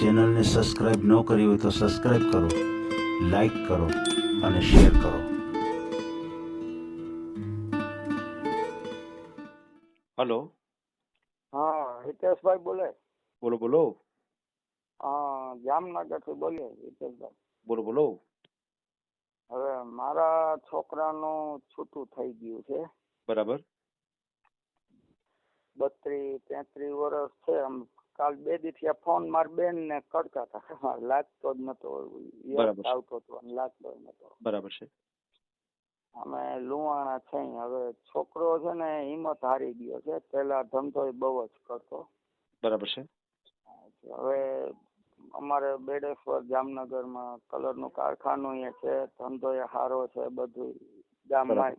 ચેનલને સબસ્ક્રાઈબ ન કરી હોય તો સબસ્ક્રાઈબ કરો લાઈક કરો અને શેર કરો. હલો. હા હિતેશભાઈ બોલે. બોલો બોલો. હા જામનગરથી બોલીએ હિતેશભાઈ. બોલો બોલો. હવે મારા છોકરાનું છૂટું થઈ ગયું છે. બરાબર. બત્રીસ તેત્રીસ વર્ષ છે આમ કાલ બે દિવસથી ફોન માર બેન ને કરતા હતા લાગતો જ નતો. આવતો હતો લાગતો જ નતો. બરાબર છે. અમે લુવાણા છે હવે છોકરો છે ને હિંમત હારી ગયો છે. પેલા ધંધો બહુ જ કરતો. બરાબર છે. હવે અમારે બેડેશ્વર જામનગરમાં કલરનું કારખાનું એ છે ધંધો એ સારો છે બધું ગામમાં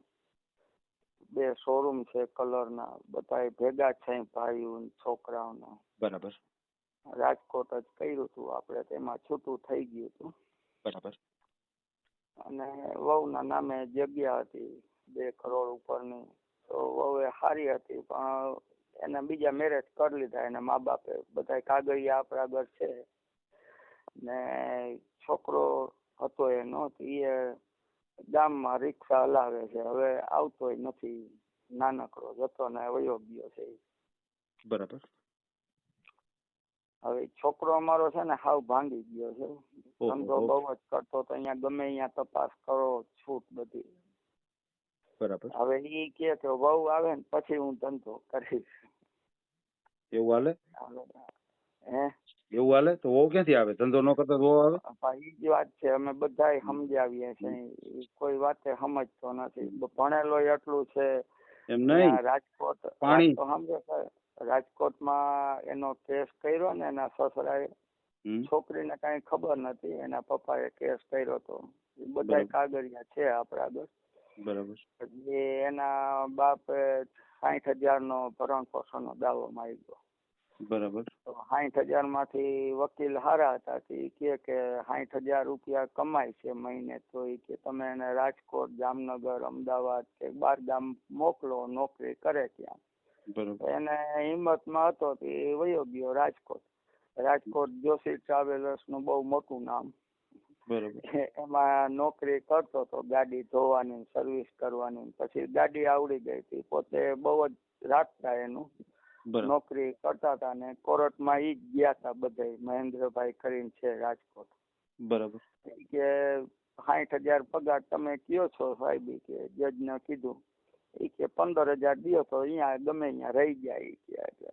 બે શોરૂમ છે કલરના બધા ભેગા છે ભાઈઓ ને છોકરાઓને બરાબર. રાજકોટ જ કર્યું હતું આપણે તેમાં છૂટું થઈ ગયું હતું બરાબર. અને વહુના નામે જગ્યા હતી બે કરોડ ઉપરની. તો વહુ એ સારી હતી પણ એને બીજા મેરેજ કરી લીધા એના મા બાપે. બધા કાગળિયા આપણા આગળ છે. ને છોકરો હતો એનો તો એ ગામમાં રિક્ષા હલાવે છે. હવે આવતોય નથી. નાનકડો જતો ને વયો ગયો છે બરાબર. હવે છોકરો અમારો છે ને હાવ ભાંગી ગયો છે. ધંધો બહુ જ કરતો તો અહીંયા ગમે અહીંયા તપાસ કરો છૂટ બધી. બરાબર. હવે ઈ કે કે વહુ આવે ને પછી હું ધંધો કરીશ. એવું હાલે? હે? એવું હાલે? તો વહુ ક્યાંથી આવે? ધંધો ન કરતો વહુ આવે? ભાઈ જ વાત છે. અમે બધાય સમજાવીએ છીએ. કોઈ વાતે સમજતો નથી. ભણેલો એટલું છે. એમ નહીં? રાજકોટ પાણી. સમજે. રાજકોટમાં એનો કેસ કર્યો ને એના સસરાએ. છોકરીને કઈ ખબર નથી. એના પપ્પાએ કેસ કર્યો તો. બધા કાગળિયા છે આપણા આગળ બરાબર. એના બાપે સાઠ હજાર નો ભરણ પોષણ નો દાવો માંગ્યો. બરાબર. તો સાઠ હજારમાંથી વકીલ હારા હતા કે ઈ કે કે સાઠ હજાર રૂપિયા કમાય છે મહિને તો એ કે તમે એને રાજકોટ જામનગર અમદાવાદ કે બાર ગામ મોકલો નોકરી કરે ત્યાં. બરાબર. એને હિંમતમાં હતો તો એ વયો ગયો રાજકોટ. રાજકોટ જોશી ટ્રાવેલર્સનું બહુ મોટું નામ. બરાબર. એ- એમાં નોકરી કરતો તો ગાડી ધોવાની સર્વિસ કરવાની પછી ગાડી આવડી ગઈ હતી. પોતે બહુ જ રાખતા એનું. નોકરી કરતા હતા ને કોર્ટમાં ઈ જ ગયા હતા બધે મહેન્દ્રભાઈ કરીને છે રાજકોટ. બરાબર. કે સાઠ હજાર પગાર તમે કયો છો સાહેબ કે જજને કીધું. ઈ કે પંદર હજાર દિયો તો અહીંયા ગમે અહીંયા રહી જાય. ઈ કે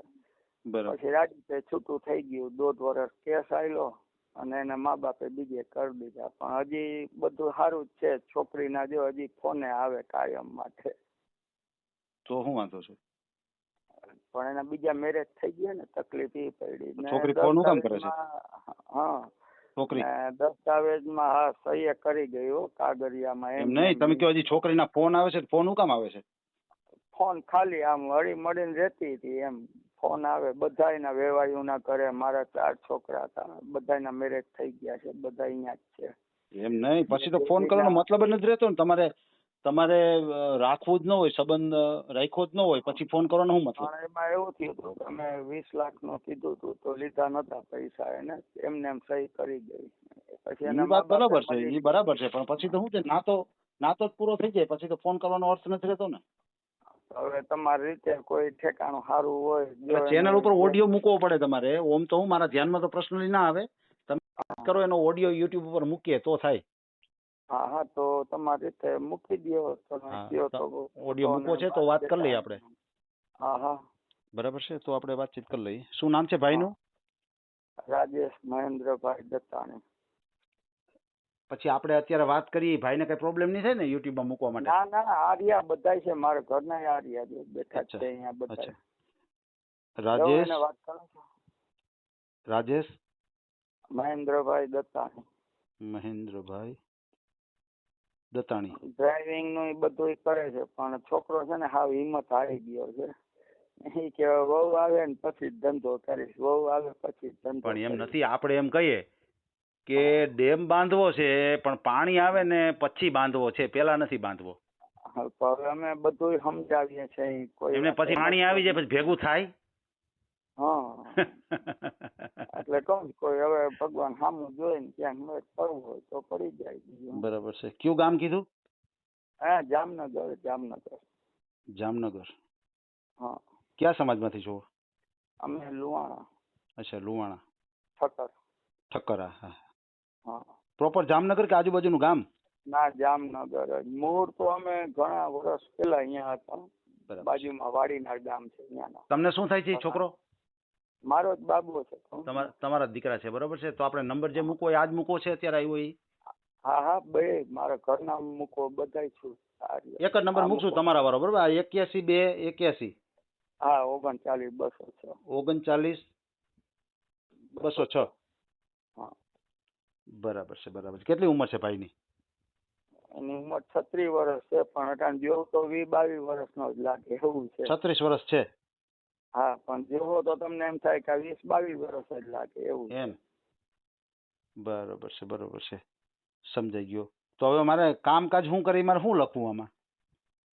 પછી રાજકોટે છૂટું થઈ ગયું. દોઢ વર્ષ કેસ આવ્યો અને એના મા બાપે બીજે કરી દીધા. પણ હજી બધું સારું જ છે. છોકરીના જો હજી ફોને આવે કાયમ માટે. તો શું વાંધો છે? પણ એના બીજા મેરેજ થઈ ગયા ને તકલીફ એ પડી. છોકરી ફોન કામ કરે છે? હા. છોકરી? દસ્તાવેજમાં હા સહી કરી ગઈ હો કાગળિયામાં એમ નહીં? તમે કહો હજી છોકરીના ફોન આવે છે ફોન કામ આવે છે? ફોન ખાલી આમ હળી મળીને રહેતી હતી એમ. ફોન આવે બધાયના વેવાયુના ઘરે મારા ચાર છોકરા હતા. બધાયના મેરેજ થઈ ગયા છે. બધા અહીંયા જ છે. એમ નહીં? પછી તો ફોન કરવાનો મતલબ જ નથી રહેતો ને. તમારે તમારે રાખવું જ ન હોય સંબંધ રાખ્યો જ ન હોય પછી ફોન કરવાનો શું મતલબ? એમાં એવું થયું હતું કે અમે વીસ લાખનું કીધું હતું તો લીધા નતા પૈસા એને એમને એમ સહી કરી ગઈ. પછી વાત બરાબર છે એ બરાબર છે પણ પછી તો શું છે નાતો નાતો જ પૂરો થઈ જાય પછી તો ફોન કરવાનો અર્થ નથી રહેતો ને. હવે તમારી રીતે કોઈ ઠેકાણું સારું હોય ચેનલ ઉપર ઓડિયો મૂકવો પડે તમારે ઓમ તો હું મારા ધ્યાનમાં તો પ્રશ્ન ના આવે. તમે કરો એનો ઓડિયો યુટ્યુબ ઉપર મૂકીએ તો થાય. હા હા તો તમારી રીતે મૂકી દો તમે હા, કયો તો તો ઓડિયો મૂકવો છે તો વાત કરી લઈએ આપણે. હા હા. બરાબર છે તો આપણે વાતચીત કરી લઈએ. શું નામ છે ભાઈનું? રાજેશ મહેન્દ્રભાઈ દત્તાણી. પછી આપણે અત્યારે વાત કરીએ ભાઈને કઈ પ્રોબ્લેમ નહીં થાય ને યુટ્યુબમાં મૂકવા માટે? ના ના આર્યા બધાય છે મારા ઘરના આર્યા છે બેઠા જ અચ્છા, છે અહીંયા બધા અચ્છા. રાજેશ? વાત કરો છો. રાજેશ? મહેન્દ્રભાઈ દત્તાણી. મહેન્દ્રભાઈ દત્તાણી ડ્રાઇવિંગનું બધું કરે છે પણ છોકરો છે ને હાવ હિંમત હારી ગયો છે. એ કે વહુ આવે ને પછી જ ધંધો કરીશ વહુ આવે પછી જ ધંધો પણ એમ નથી આપણે એમ કહીએ કે ડેમ બાંધવો છે પણ પાણી આવે ને પછી બાંધવો છે પેલા નથી બાંધવો. હવે અમે બધું સમજાવીએ છીએ કોઈ એમને પછી પાણી આવી જાય પછી ભેગું થાય. હા. એટલે કહું કોઈ હવે ભગવાન સામું જોઈને ક્યાંક મેચ પડવું હોય તો પડી જાય બીજું. બરાબર છે. કયું ગામ કીધું? હા જામનગર જામનગર. જામનગર. હા. કયા સમાજમાંથી છો? અમે લુવાણા અચ્છા લુવાણા ઠક્કર. ઠક્કરા હા. હા. પ્રોપર જામનગર કે આજુબાજુનું ગામ? ના જામનગર મૂળ તો અમે ઘણા વર્ષ પહેલા અહીંયા હતા. બાજુમાં વાડીનાર ગામ છે ત્યાંના. તમને શું થાય છે છોકરો? મારો જ બાબુ છે. તમારા તમારા દીકરા છે બરોબર છે? તો આપણે નંબર જે મૂકવો આજ મૂકવો છે અત્યારે આવ્યો એ હા હા બે મારા ઘરના મૂકો બધાય છું. એક જ નંબર મૂકશું તમારા વાળો બરોબર? આ એક્યાસી બે એક્યાસી. હા ઓગણચાલીસ બસો છ. ઓગણચાલીસ બસો છ. હા. બરાબર છે બરાબર છે. કેટલી ઉંમર છે ભાઈની? એની ઉંમર છત્રીસ વર્ષ છે પણ અટાણ જેવું તો વી બાવીસ વર્ષનો જ લાગે એવું છે. છત્રીસ વર્ષ છે? હા પણ જેવો તો તમને એમ થાય કે વીસ બાવીસ વર્ષ જ લાગે એવું એમ. બરોબર છે બરોબર છે. સમજાઈ ગયો. તો હવે મારે કામકાજ શું કરી મારે શું લખવું આમાં?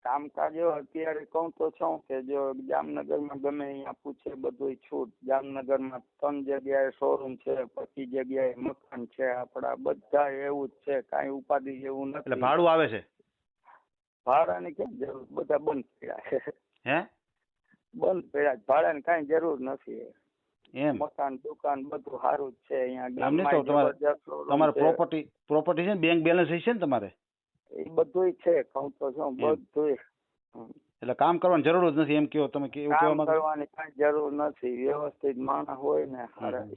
કામકાજ અત્યારે કહું તો છું કે જો જામનગરમાં ગમે અહીંયા પૂછે બધું છૂટ. જામનગરમાં ત્રણ જગ્યાએ શોરૂમ છે પચીસ જગ્યાએ મકાન છે આપડા બધા એવું જ છે કાંઈ ઉપાધિ જેવું એટલે નથી ભાડું આવે છે? ભાડાની કેમ જરૂર? બધા બંધ પડ્યા છે. હે? બંધ પડ્યા. ભાડાની કાંઈ જરૂર નથી એમ મકાન દુકાન બધું સારું જ છે અહીંયા તમારે- તમારે પ્રોપર્ટી પ્રોપર્ટી છે ને બેંક બેલેન્સ છે ને તમારે એ બધુંય છે કહું તો છું. બધુંય. એટલે કામ કરવાની જરૂર જ નથી એમ કયો તમે કે એવું કહેવા કામ કરવાની કાંઈ જરૂર નથી. વ્યવસ્થિત માણસ હોય ને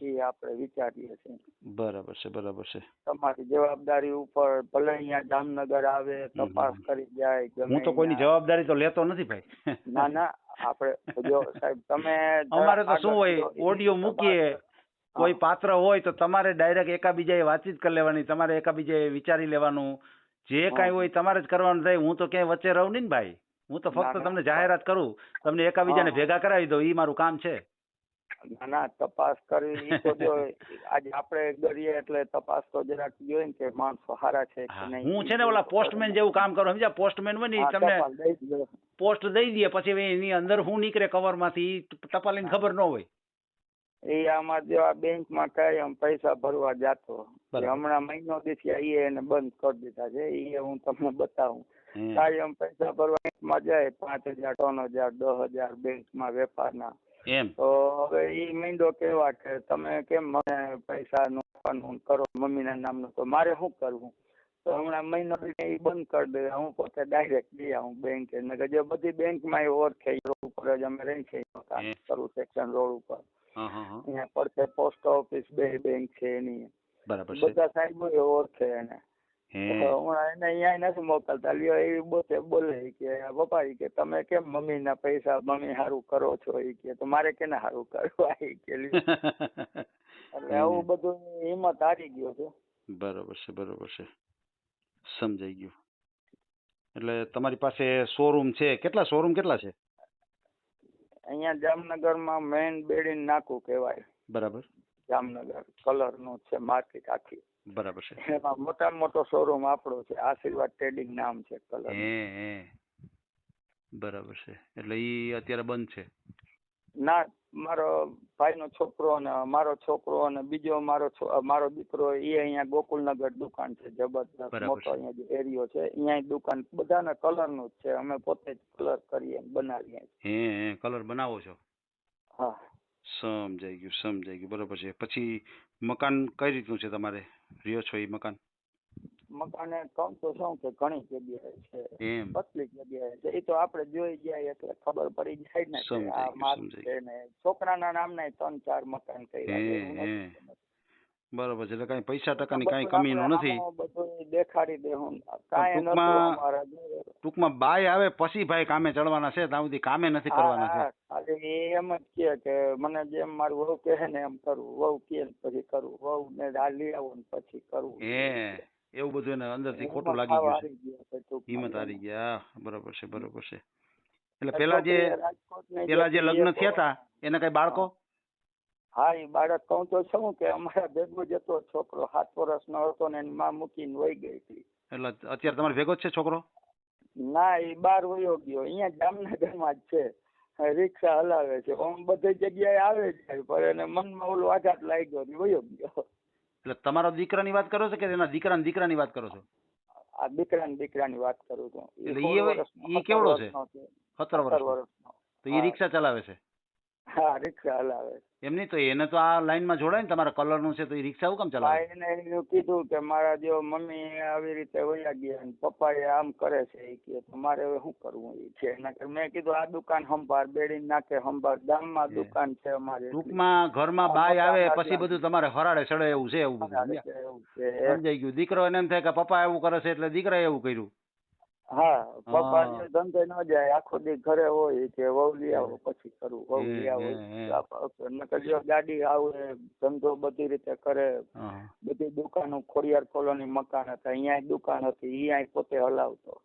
એ આપણે વિચારીએ છીએ. બરાબર છે બરાબર છે. તમારી જવાબદારી ઉપર ભલે અહીંયા જામનગર આવે તપાસ કરી જાય હું તો કોઈની જવાબદારી તો લેતો નથી ભાઈ. ના ના આપણે જો સાહેબ તમે અમારે તો શું હોય ઓડિયો મૂકીએ કોઈ પાત્ર હોય તો તમારે ડાયરેક્ટ એકાબીજાએ વાતચીત કરી લેવાની તમારે એકાબીજાએ વિચારી લેવાનું. જે. કાંઈ હોય તમારે જ કરવાનું થાય હું તો ક્યાંય વચ્ચે રહું નહીં ને ભાઈ. હું તો ફક્ત તમને જાહેરાત કરું. તમને એકાબીજાને. ભેગા કરાવી દઉં એ મારું કામ છે. ના ના તપાસ કરવી તો જો આજે આપણે કરીએ એટલે તપાસ તો જરાક જોઈએ ને કે માણસો સારા છે કે નહીં હું છે ને ઓલા પોસ્ટમેન જેવું કામ કરું સમજ્યા? પોસ્ટમેન હોય ને તમને જ દો. પોસ્ટ દઈ દે પછી એની અંદર હું નીકળે કવરમાંથી ટપાલી ટપાલીને ખબર ન હોય. એ આમાં જેવા બેંકમાં કાયમ પૈસા ભરવા જાતો હમણાં મહિનો દીથી આ ઈ એને બંધ કરી દીધા છે એ હું તમને બતાવું. કાયમ પૈસા ભરવા બેંકમાં જાય પાંચ હજાર ત્રણ હજાર દસ હજાર બેંકમાં વેપારના. એમ. તો હવે ઈ મીંડો કેવા કે તમે કેમ મને પૈસાનું આપવાનું કરો? મમ્મીના નામનું તો મારે શું કરવું? તો હમણાં મહિનો એ બંધ કરી દે. હું પોતે ડાયરેક્ટ જઈ આવું બેંકે ને જે બધી બેંકમાં એ ઓળખે રોડ ઉપર જ અમે રહી છે. કરું સેક્શન રોડ ઉપર. અહીંયા પડશે પોસ્ટ ઓફિસ બે બેંક છે એની. બરાબર બધા સાહેબો એ ઓળખે એને. હમણાં એને અહીંયા નથી મોકલતા. લ્યો એ પોતે બોલે કે પપ્પા એ કે તમે કેમ મમ્મીના પૈસા મમ્મી હારું કરો છો? ઈ કે તો મારે કેને સારું કરવા? ઈ કે એટલે આવું બધું હિંમત હારી ગયો છે. બરોબર છે બરોબર છે. સમજાઈ ગયું. એટલે તમારી પાસે શોરૂમ છે. કેટલા શોરૂમ કેટલા છે? અહીંયા જામનગરમાં મેઇન બેડીન નાકુ કહેવાય. બરાબર. જામનગર. કલરનું છે માર્કેટ આખી. બરાબર છે. એમાં મોટામાં મોટો શોરૂમ આપણો છે. આશીર્વાદ ટ્રેડિંગ નામ છે કલર હે હે. બરાબર છે. એટલે ઈ અત્યારે બંધ છે. ના મારો ભાઈનો છોકરો અને મારો છોકરો અને બીજો મારો મારો દીકરો એ અહીંયા ગોકુલનગર દુકાન છે જબરદસ્ત મોટો. અહીંયા જે એરિયો છે. અહીંયા દુકાન બધાને કલરનું જ છે. અમે પોતે જ કલર કરીએ બનાવીએ. હે હે કલર બનાવો છો? હા. સમજાઈ ગયું સમજાઈ ગયું. બરોબર છે. પછી મકાન કઈ રીતનું છે તમારે? રહ્યો છો એ મકાન? મકાને કહું તો શું કે ઘણી જગ્યાએ છે. એમ. કેટલી જગ્યાએ છે. એ તો આપણે જોઈ જાય એટલે ખબર પડી જાય ને આ સમજાઈ છે ને. છોકરાના નામના ત્રણ ચાર મકાન કર્યા. બરોબર છે એટલે કાંઈ પૈસા ટકાની કાંઈ કમીનું નથી. બધું દેખાડી દે હું. કાંઈ નતું ટૂંકમાં- ટૂંકમાં બાય આવે પછી ભાઈ કામે ચડવાના છે ત્યાં સુધી કામે નથી કરવાના છે. ખાલી એમ જ કે કે મને જેમ મારું વહુ કહે ને એમ કરવું વહુ કહે ને પછી કરવું વહુ ને આ લઈ આવો ને પછી કરવું હે એવું બધું એને અંદરથી ખોટું લાગી ગયું હિંમત હારી ગયા. બરોબર છે બરોબર છે. એટલે પેલા જે પેલા જે જે લગ્ન થયા હતા એને કઈ બાળકો? હા એ બાળક કહું તો છું કે અમારા ભેગો જ હતો છોકરો સાત વર્ષનો હતો ને એની માં મૂકીને વહી ગઈ હતી. એટલે અત્યારે તમારે ભેગો જ છે છોકરો? ના એ બાર વયો ગયો. અહીંયા જામનગરમાં જ છે. રિક્ષા હલાવે છે. ઓમ બધી જગ્યાએ આવે છે પણ એને મનમાં ઓલો આઘાત લાગ્યો ને વયો ગયો. એટલે તમારા દીકરાની વાત કરો છો કે એના દીકરાના દીકરાની વાત કરો છો? આ દીકરા ને દીકરાની વાત કરું છું. એટલે ઈ કેવડો છે? સત્તર વર્ષ તો એ રિક્ષા ચલાવે છે? હા રિક્ષા હલાવે. છે. એમ નહીં તો એને તો આ લાઈનમાં જોડાય ને તમારા કલરનું છે તો એ રિક્ષા શું કામ ચલાવે? એને એનું કીધું કે મારા જો મમ્મી આવી રીતે વયા ગયા ને પપ્પાએ આમ કરે છે એ કે તો મારે હવે શું કરવું એ છે એના મેં કીધું આ દુકાન સંભાળ બેડી નાખે સંભાળ ગામમાં માં દુકાન છે અમારે. ટૂંકમાં ઘરમાં બાય આવે પછી બધું તમારે હરાડે સડે એવું છે એવું બધું સમજાઈ ગયું. દીકરો એને એમ થાય કે પપ્પા એવું કરે છે એટલે દીકરાએ એવું કર્યું. હા પપ્પા ધંધે ન જાય આખો દી ઘરે હોય કે વહુ લઈ આવો પછી કરું વહુ લઈ આવો. નકર જો ગાડી આવે ધંધો બધી રીતે કરે. બધી દુકાનો ખોડિયાર કોલોની મકાન હતા અહીંયા દુકાન હતી અહીંયા પોતે હલાવતો.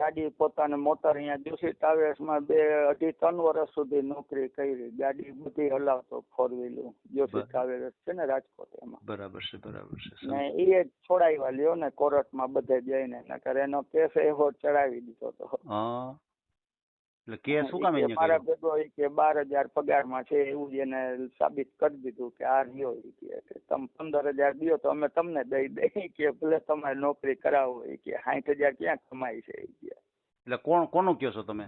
ગાડી પોતાને મોટર અહીંયા જોશી ટ્રાવેલ્સમાં બે અઢી ત્રણ વર્ષ સુધી નોકરી કરી. ગાડી બધી હલાવતો ફોર વ્હીલર જોશી. ટ્રાવેલ્સ છે ને રાજકોટ એમાં. બરાબર છે બરાબર છે. ને એ છોડાવ્યા લ્યો ને કોર્ટમાં બધે જઈને. નકર એનો કેસ એવો ચડાવી દીધો તો. હા. એટલે કે શું કામ એને મારા ભેગો ઈ કે બાર હજાર પગારમાં છે એવું જ એને સાબિત કરી દીધું કે આ રહ્યો ઈ કે કે તમે પંદર હજાર દ્યો તો અમે તમને દઈ દઈ કે ભલે તમારે નોકરી કરાવો કે સાઠ હજાર ક્યાં કમાય છે કે. એટલે કોણ કોનું કહો છો તમે?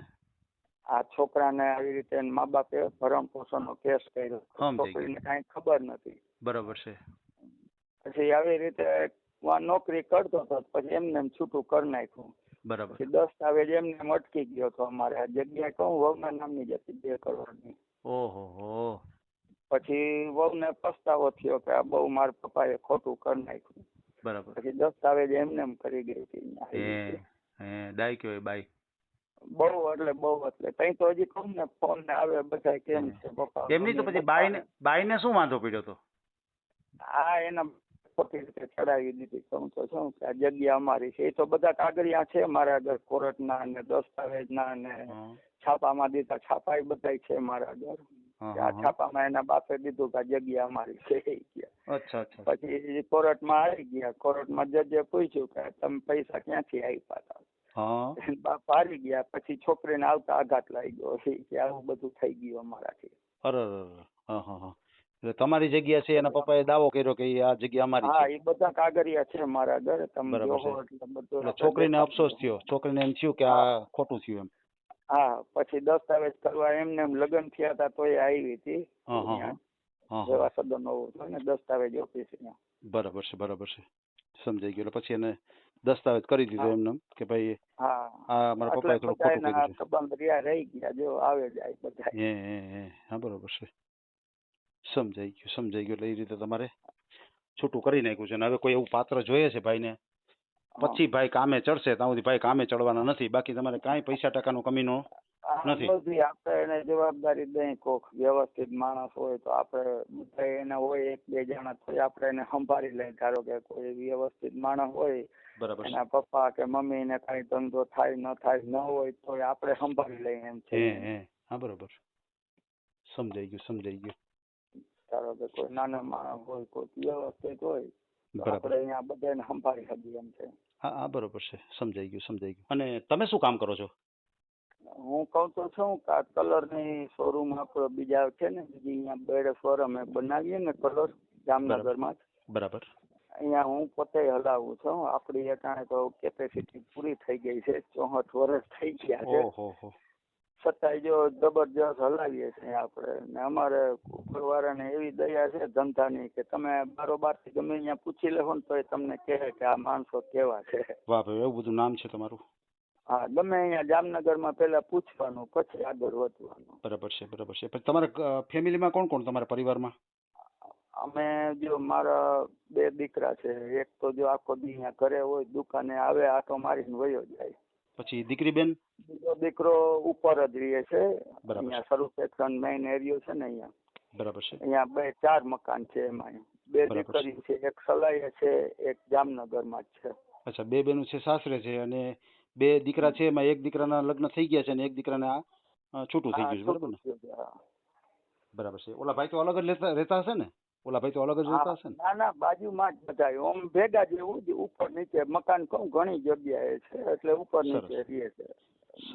આ છોકરાને આવી રીતે મા બાપે ભરણ પોષણનો કેસ કર્યો. છોકરીને કાંઈ ખબર નથી. બરાબર છે. પછી આવી રીતે નોકરી કરતો હતો પછી એમને એમ છૂટું કરી નાખ્યું. બરાબર. દસ્તાવેજ એમને એમ અટકી ગયો હતો અમારે. જગ્યા કહું વહુના નામની જ હતી બે કરોડની. ઓહો પછી વહુને પસ્તાવો થયો કે આ બહુ મારા પપ્પાએ ખોટું કરી નાખ્યું. બરાબર. પછી દસ્તાવેજ એમને એમ કરી ગઈ હતી ડાઈ. હે કહેવાય બાય બહુ એટલે બહુ એટલે. તઈ તો હજી કહું ને ફોન ને આવે બધા કેમ છે પપ્પા? એમની તો પછી ભાઈ ને શું વાંધો પડ્યો તો આ એના ખોટી રીતે ચડાવી દીધી કહું તો શું કે આ જગ્યા અમારી છે. એ તો બધા કાગળિયા છે મારા આગળ કોર્ટના ને દસ્તાવેજના ને છાપામાં દીધા છાપા બધાય છે મારા આગળ. આ છાપામાં એના બાપે દીધું કે આ જગ્યા અમારી છે એ અચ્છા પછી કોર્ટમાં આવી ગયા. કોર્ટમાં જજે પૂછ્યું કે તમે પૈસા ક્યાંથી આપ્યા હતા બાપ હારી ગયા. પછી છોકરીને આવતા આઘાત લાગ્યો. છે કે આવું બધું થઈ ગયું અમારાથી. અરે અરે, અરે. હા હા હા. એટલે તમારી જગ્યા છે એના પપ્પાએ દાવો કર્યો કે ઈ આ જગ્યા અમારી હા છે. એ બધા કાગરિયા છે મારા ઘરે તમે બરાબર જોવો એટલે બધું એટલે છોકરીને અફસોસ થયો. છોકરીને એમ થયું કે આ ખોટું થયું એમ. હા પછી દસ્તાવેજ કરવા એમને એમ લગ્ન થયા હતા તોય આવી હતી હા હા હા. હા હા. જેવા સદન ને દસ્તાવેજ ઓફિસ બરાબર છે બરાબર છે. સમજાઈ ગયું. એટલે પછી એને દસ્તાવેજ કરી દીધો હા. એમને એમ કે ભાઈ હા. આ મારા પપ્પાએ એટલે થોડું બધા ખોટું એના કર્યું છે. સંબંધ રહ્યા રહી ગયા જો આવે જાય બધા હે હે હે. હા બરાબર છે. સમજાઈ ગયું સમજાઈ ગયું. એટલે એ રીતે તમારે છૂટું કરી નાખ્યું છે. અને હવે કોઈ એવું પાત્ર જોઈએ છે ભાઈને? પછી ભાઈ કામે ચડશે ત્યાં સુધી ભાઈ કામે ચડવાના નથી. બાકી તમારે કાંઈ પૈસા ટકાનો કમીનો નથી. બધી આપણે એને જવાબદારી દઈ કોક વ્યવસ્થિત માણસ હોય તો આપણે બધા એને હોય એક બે જણા તો આપણે એને સંભાળી લઈએ. ધારો કે કોઈ વ્યવસ્થિત માણસ હોય બરાબર એના પપ્પા કે મમ્મી ને કઈ ધંધો થાય ન થાય ન હોય તો આપણે સંભાળી લઈએ એમ છે હા બરાબર. સમજાઈ ગયું સમજાઈ ગયું. ધારો કે કોઈ નાના માણસ હોય કોઈ વ્યવસ્થિત હોય આપણે અહીંયા બધાને સંભાળી શકીએ એમ છે. હા હા બરોબર છે. સમજાઈ ગયું સમજાઈ ગયું. અને તમે શું કામ કરો છો? હું કહું તો છું કે આ કલરની શોરૂમ આપણો બીજા છે ને બીજી અહીંયા બેડ ફોર અમે બનાવીએ ને કલર જામનગરમાં માં બરાબર અહીંયા હું પોતે હલાવું છું. આપણી અટાણે તો કેપેસિટી પૂરી થઈ ગઈ છે ચોસઠ વર્ષ થઈ ગયા છે. છતાંય જો જબરજસ્ત હલાવીએ છીએ આપણે. ને અમારે ઉપરવાળાને એવી દયા છે ધંધાની કે તમે બારોબારથી ગમે અહીંયા પૂછી લેવો ને તો એ તમને કહે કે આ માણસો કેવા છે. વાહ ભાઈ એવું બધું નામ છે તમારું? હા ગમે અહીંયા જામનગરમાં પહેલા પૂછવાનું પછી આગળ વધવાનું. બરાબર છે બરાબર છે. પછી તમારા ફેમિલીમાં કોણ કોણ તમારા પરિવારમાં? અમે જો મારા બે દીકરા છે. એક તો જો આખો દી અહીંયા ઘરે હોય દુકાને આવે આટો મારીને વયો જાય. પછી દીકરી બેન બીજો દીકરો ઉપર જ રહે છે. અહીંયા સર્વ સેક્શન મેઇન એરિયો છે ને અહીંયા. બરાબર છે. અહીંયા બે ચાર મકાન છે એમાં. બે દીકરી છે. એક સલાઈએ છે એક જામનગરમાં જ છે. અચ્છા બે બેનું છે સાસરે છે અને બે દીકરા છે એમાં. એક દીકરાના લગ્ન થઈ ગયા છે અને એક દીકરાને આ છૂટું થઈ ગયું છે. બરાબર ને. બરાબર છે. ઓલા ભાઈ તો અલગ જ લેતા રહેતા હશે ને? ઓલા ભાઈ તો અલગ જ રહેતા હશે ને? ના ના બાજુમાં જ બધા. ઓમ ભેગા જ ઉપર નીચે. મકાન કહું ઘણી જગ્યાએ છે એટલે ઉપર નીચે રહે છે.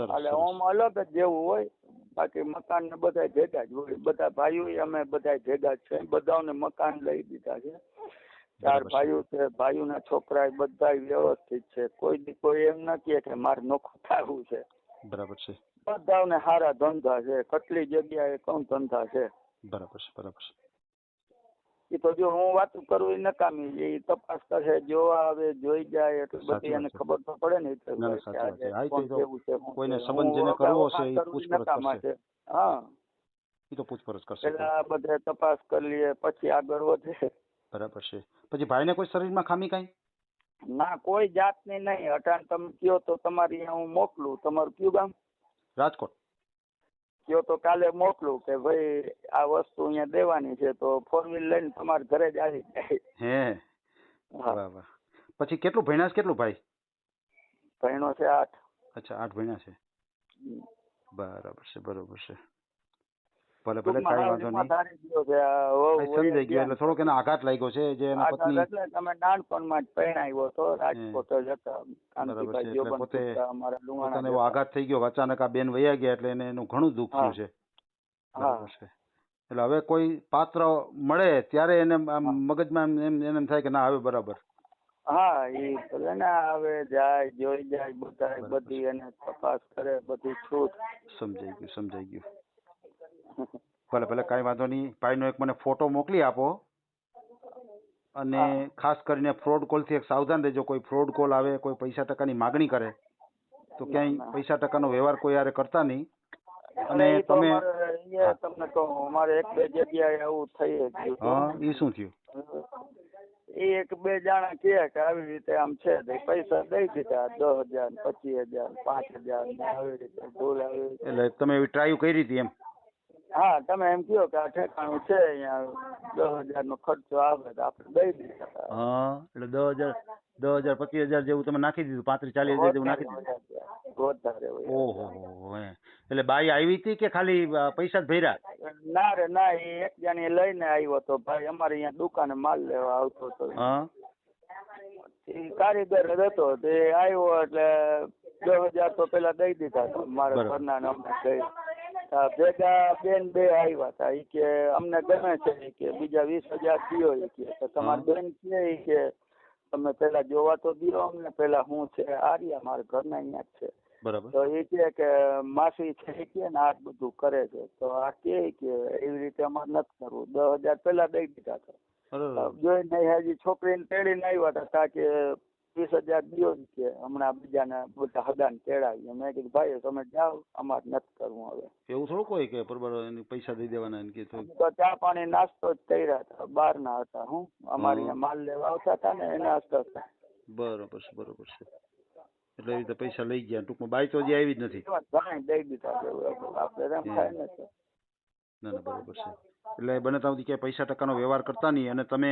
એટલે ઓમ અલગ જ જેવું હોય. બાકી મકાન ને બધા ભેગા જ હોય. બધા ભાઈઓ અમે બધા ભેગા જ છે. બધાને મકાન લઈ દીધા છે. ચાર. ભાઈઓ છે ભાઈઓના છોકરા બધા વ્યવસ્થિત છે. કોઈ દી કોઈ એમ ન કે મારે નોખું થવું છે. બરાબર છે. બધાને સારા ધંધા છે. કેટલી જગ્યાએ કોણ ધંધા છે. બરાબર છે બરાબર છે. એ તો જો હું વાતું કરું એ નકામી છે એ તપાસ કરશે જોવા આવે જોઈ જાય એટલે બધી એને ખબર તો પડે ને કોઈને સંબંધ જેને કરવો છે એ પૂછપરછ કરશે. હા. એ તો પૂછપરછ કરશે પેલા બધે તપાસ કરી લઈએ પછી આગળ વધે. બરાબર છે. પછી ભાઈને કોઈ શરીરમાં ખામી કાંઈ? ના કોઈ જાતની નહીં. અટાણ તમે કયો તો તમારી હું મોકલું. તમારું કયું ગામ? રાજકોટ. કયો તો કાલે મોકલું કે ભાઈ આ વસ્તુ અહીંયા દેવાની છે તો ફોર વ્હીલ લઈને તમારા ઘરે જ આવી જાય. હે બરાબર પછી કેટલું ભણ્યા છે કેટલું ભાઈ? ભણ્યો છે આઠ. અચ્છા આઠ ભણ્યા છે. બરાબર છે બરોબર છે. ભલે ભલે કઈ વાંધો નહીં. સમજાઈ ગયો એટલે થોડોક એને આઘાત લાગ્યો છે જે એના પત્ની એટલે તમે નાનપણમાં જ પરણાવ્યો હતો રાજકોટ જ હતા પોતે પોતાને એવો આઘાત થઈ ગયો અચાનક આ બેન વયા ગયા એટલે એને એનું ઘણું દુઃખ થયું છે. બરાબર છે. એટલે હવે કોઈ પાત્ર મળે ત્યારે એને આમ મગજમાં એમ એમ થાય કે ના હવે બરાબર. હા એ ભલે ને આવે જાય જોઈ જાય બધા બધી એને તપાસ કરે બધી છૂટ. સમજાઈ ગયું સમજાઈ ગયું. ભલે ભલે કાંઈ વાંધો નહીં. ભાઈનો એક મને ફોટો મોકલી આપો. અને ખાસ કરીને ફ્રોડ કોલથી એક સાવધાન રહેજો. કોઈ ફ્રોડ કોલ આવે કોઈ પૈસા ટકાની માગણી કરે તો ક્યાંય. પૈસા ટકાનો વ્યવહાર કોઈ યારે કરતા નહીં. અને તમે તમને કહું અમારે એક બે જગ્યાએ આવું થઈ ગયું હા એ શું થયું? એ એક બે જણા કહે કે આવી રીતે આમ છે તો પૈસા દઈ દીધા દસ હજાર પચીસ હજાર પાંચ હજાર આવી રીતે ભૂલ આવી એટલે તમે એવી ટ્રાય કરી હતી એમ? હા તમે એમ કહો કે આ ઠેકાણું છે અહીંયા દસ હજાર નો ખર્ચો આવે તો આપણે દઈ દીધા હા એટલે દસ હજાર દસ હજાર પચીસ હજાર જેવું તમે નાખી દીધું પાંત્રીસ ચાલીસ હજાર જેવું નાખી દીધું. વધારે ઓહો એટલે બાઈ આવી હતી કે ખાલી પૈસા જ ભર્યા? ના રે ના એ એક જણી લઈને આવ્યો તો ભાઈ અમારે અહીંયા દુકાને માલ લેવા આવતો હતો. હા? કારીગર જ હતો. તે આવ્યો એટલે દસ હજાર તો પેલા દઈ દીધા હતા. મારા ઘરના ને અમને દઈ. ભેગા બેન બે આવ્યા હતા. એ કે અમને ગમે છે કે. બીજા વીસ હજાર થયો એ કે. તો તમારી બેન છે એ કે તમે પેલા જોવા તો દો અમને પેલા હું છે આર્યા મારા ઘરના અહીંયા જ છે. બરાબર. તો એ કે કે માસી છે કે ને આ બધું કરે છે. તો આ કે કે એવી રીતે અમારે નથી કરવું. દસ હજાર પેલા દઈ દીધા હતા. જોઈને હજી છોકરીને તેડીને આવ્યા હતા તા કે વીસ હજાર દિયો જ કે હમણાં બીજાને બધા હદાન તેડાવી. મેં કીધું ભાઈ તમે જાઓ અમારે નથી કરવું હવે. એવું થોડું કોઈ કે બરોબર પૈસા દઈ દેવાના કે તો? ચા પાણી નાસ્તો જ કર્યા હતા બહારના હતા હું. અમારી માલ લેવા આવતા હતા ને એના હતા હતા. બરોબર છે બરોબર છે. એટલે એવી રીતે પૈસા લઈ ગયા ટૂંકમાં બાઈ તો હજી આવી જ નથી. દઈ દીધા આપણે ને ના ના બરોબર છે. એટલે બને ત્યાં સુધી ક્યાંય પૈસા ટકાનો વ્યવહાર કરતા નહીં અને તમે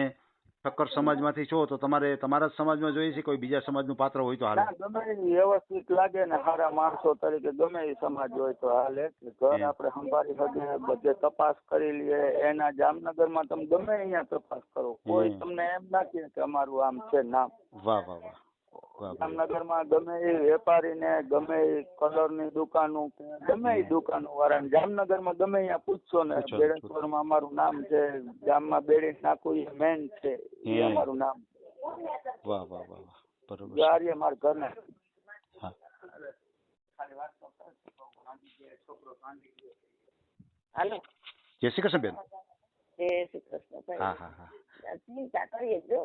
ઠક્કર સમાજમાંથી છો તો તમારે તમારા જ સમાજમાં જોઈએ છે કોઈ બીજા સમાજનું પાત્ર હોય તો હાલે? ગમે વ્યવસ્થિત લાગે ને સારા માણસો તરીકે ગમે એ સમાજ હોય તો હાલે. ઘર આપણે સંભાળી શકીએ બધે તપાસ કરી લઈએ એના જામનગરમાં તમે ગમે અહીંયા તપાસ કરો. કોઈ તમને એમ ના કે અમારું આમ છે નામ. વાહ વાહ વાહ. જામનગરમાં ગમે એ વેપારીને ગમે એ કલરની દુકાનો ગમે એ દુકાનો વાળાને જામનગરમાં ગમે અહીંયા પૂછશો ને બેડેશ્વરમાં અમારું નામ છે ગામમાં બેડી નાખું એ મેન છે એ અમારું નામ વાહ વાહ વાહ વાહ. બરોબર આર્ય મારા ઘર હા. હાલો. જય શ્રી કૃષ્ણ બેન. જય શ્રી કૃષ્ણ હા હા હા. ચિંતા કરીએ જો.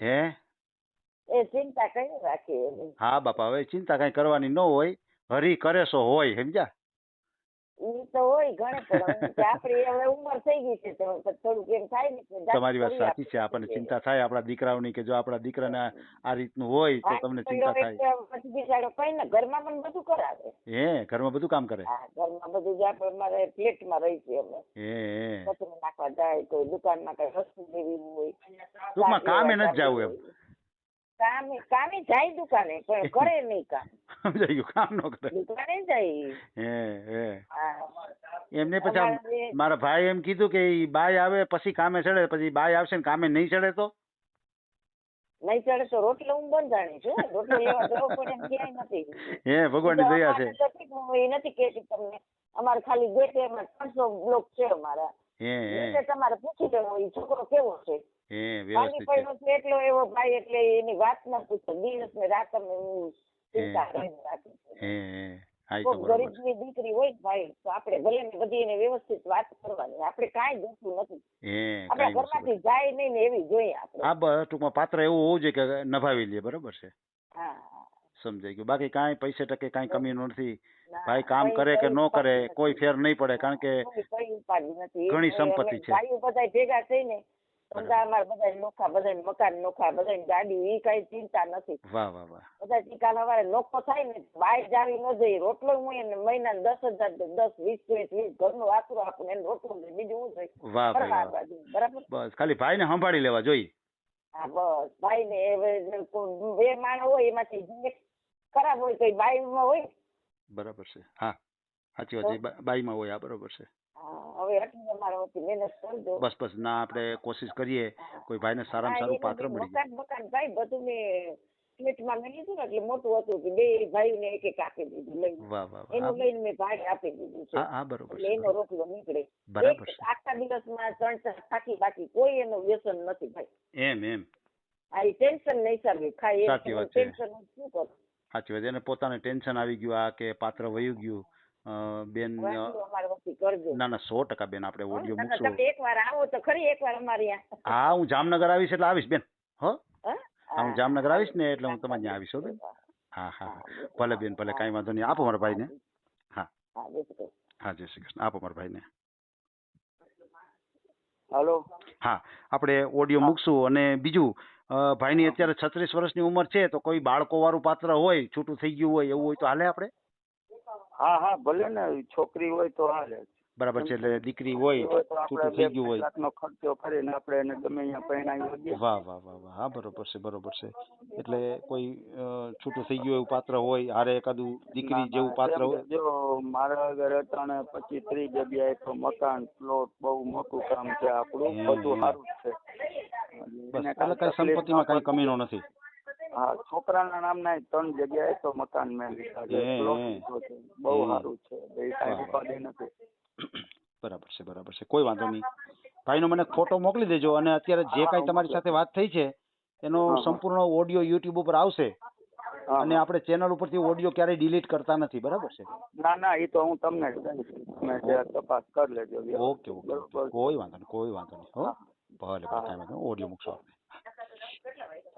હે? એ ચિંતા કરી રાખી એની. હા બાપા હવે ચિંતા કઈ કરવાની ન હોય હરી કરે સો હોય સમજ્યા? ઈ તો હોય ઘણે પણ આપણી હવે ઉંમર થઈ ગઈ છે તો થોડુંક એમ થાય ને તમારી વાત સાચી છે આપણને ચિંતા થાય આપણા દીકરાઓની કે જો આપણા દીકરાને આ- રીતનું હોય તો તમને ચિંતા થાય. પછી બિચારો કઈ ને ઘરમાં પણ બધું કરાવે. હે ઘરમાં બધું કામ કરે? હા ઘરમાં બધું જે આપણે અમારે ફ્લેટમાં રહી છે અમે હે હે. કચરો નાખવા જાય કોઈ દુકાનમાં કઈ વસ્તુ લેવી હોય. ટૂંકમાં કામે નથી જવું એમ. કામે કામે જાય દુકાને પણ કરે નહીં કામ. સમજાઈ ગયું કામ ન કરે. દુકાને જાય. હે હે. એમને પછી મારા ભાઈ એમ કીધું કે ઈ બાય આવે પછી કામે ચડે પછી બાય આવશે ને કામે નહીં ચડે તો? નહીં ચડે તો રોટલો હું બંધાણી છું રોટલો લેવા જવો પડે એમ ક્યાંય નથી. હે ભગવાનની દયા છે. નથી, હું એ નથી કહેતી તમને. અમારે ખાલી ગેટ એમાં ત્રણસો બ્લોક છે અમારા. એટલે તમારે પૂછી લેવું એ છોકરો કેવો છે? હે ભાંગી વ્યવસ્થિત છે. પડ્યો છે એટલો એવો ભાઈ એટલે એની વાત ન પૂછો. દિવસ રાત ચિંતા કરીને રાખું ગરીબની દીકરી હોય ભાઈ તો આપણે ભલે ને બધી એને વ્યવસ્થિત વાત કરવાની આપણે કાંઈ જોતું નથી. આપણા ઘરમાંથી જાય નહીં ને એવી જોઈએ આપણે. હા બસ ટૂંકમાં પાત્ર એવું હોવું જોઈએ કે નભાવી લઈએ બરોબર છે? હા સમજાઈ ગયું. બાકી કાંઈ પૈસે ટકે કાંઈ કમી નથી. ભાઈ કામ કરે કે ન કરે કોઈ ફેર નહીં પડે કારણ કે ઘણી સંપત્તિ છે. ભેગા થઈને. બધા નોખા બધા મકાન નોખા બધા ગાડી એ કઈ ચિંતા નથી. વાહ વાહ વાહ. બધા ટીકા હવારે નોખો થાય ને બહાર જાવી ન જઈએ રોટલો હું એને મહિના દસ હજાર દસ વીસ વીસ વીસ ઘરનો આપું એને રોટલો બીજું હું વાહ બરાબર? બસ ખાલી ભાઈને સંભાળી લેવા જોઈએ હા બસ ભાઈ ને બે માણસ હોય એમાંથી ખરાબ હોય તો બાઈમાં હોય. બરાબર છે. હા સાચી વાત છે. બાઈમાં હોય આ બરાબર છે. હવે એટલી અમારા વતી મહેનત કરજો બસ બસ ના આપણે કોશિશ કરીએ. કોઈ ભાઈને સારામાં સારું પાત્ર મળી જાય. મકાન મકાન ભાઈ બધું મેં ફ્લેટમાં મેં લીધું ને એટલે મોટું હતું કે બે ભાઈને એક એક આપી દીધું વાહ વાહ એનું લઈને મેં ભાડે આપી દીધું છે. હા હા બરોબર એટલે એનો રોટલો નીકળે. બરાબર આખા દિવસમાં ત્રણ ચાર થાકી બાકી કોઈ એનો વ્યસન નથી ભાઈ. એમ એમ. આ ટેન્શન નહીં સારું ખાય ટેન્શન શું કરું? સાચી વાત. એને પોતાને ટેન્શન આવી ગયું આ કે પાત્ર વયું ગયું. બેન ના ના સો ટકા બેન આપણે ઓડિયો મૂકશું. તમે એકવાર આવો તો ખરી એકવાર અમારે હા હું જામનગર આવીશ એટલે આવીશ બેન. હો? હા? હા જામનગર આવીશ ને એટલે હું તમારે ત્યાં આવીશ હો બેન. હા હા. ભલે બેન ભલે કાંઈ વાંધો નહીં. આપો મારા ભાઈને. હા. હા હા જય શ્રી કૃષ્ણ. આપો મારા ભાઈને. હાલો. હા આપણે ઓડિયો મૂકશું અને બીજું અ, ભાઈની અત્યારે છત્રીસ વર્ષની ઉંમર છે તો કોઈ બાળકો વાળું પાત્ર હોય છૂટું થઈ ગયું હોય એવું હોય તો હાલે આપણે? હા હા ભલે ને છોકરી હોય તો હાલે બરાબર છે એટલે દીકરી હોય છૂટું થઈ ગયું હોય. લાખનો ખર્ચો કરીને આપણે એને ગમે અહીંયા દઈએ વાહ વાહ વાહ વાહ હા બરોબર છે બરોબર છે. એટલે કોઈ છૂટું થઈ ગયું એવું પાત્ર હોય હારે એકાદું દીકરી જેવું ના, પાત્ર હોય? જો મારા ઘરે ત્રણ પછી ત્રીસ જગ્યાએ તો મકાન પ્લોટ બહુ મોટું કામ છે આપણું બધું સારું જ છે. બસ એટલે કઈ સંપત્તિમાં ન કઈ કમીનો નથી? હા છોકરાના નામના ત્રણ જગ્યાએ તો મકાન મેં લીધા છે પ્લોટ લીધો છે બહુ સારું છે બે સાઈડ. ઉપાધિ નથી. બરાબર છે બરાબર છે. કોઈ વાંધો નહીં. ભાઈનો મને ફોટો મોકલી દેજો અને અત્યારે જે કાંઈ તમારી સાથે વાત થઈ છે એનો. સંપૂર્ણ ઓડિયો યુટ્યુબ ઉપર આવશે અને. આપણે ચેનલ ઉપરથી ઓડિયો ક્યારેય ડિલીટ કરતા નથી બરાબર છે? ના ના એ તો હું તમને જ કહીશ. તમે જે તપાસ કરી લેજો. ઓકે ઓકે કોઈ વાંધો નહીં કોઈ વાંધો નહીં હો. ભલે ભલે કાંઈ વાંધો ઓડિયો મૂકશો આપણે.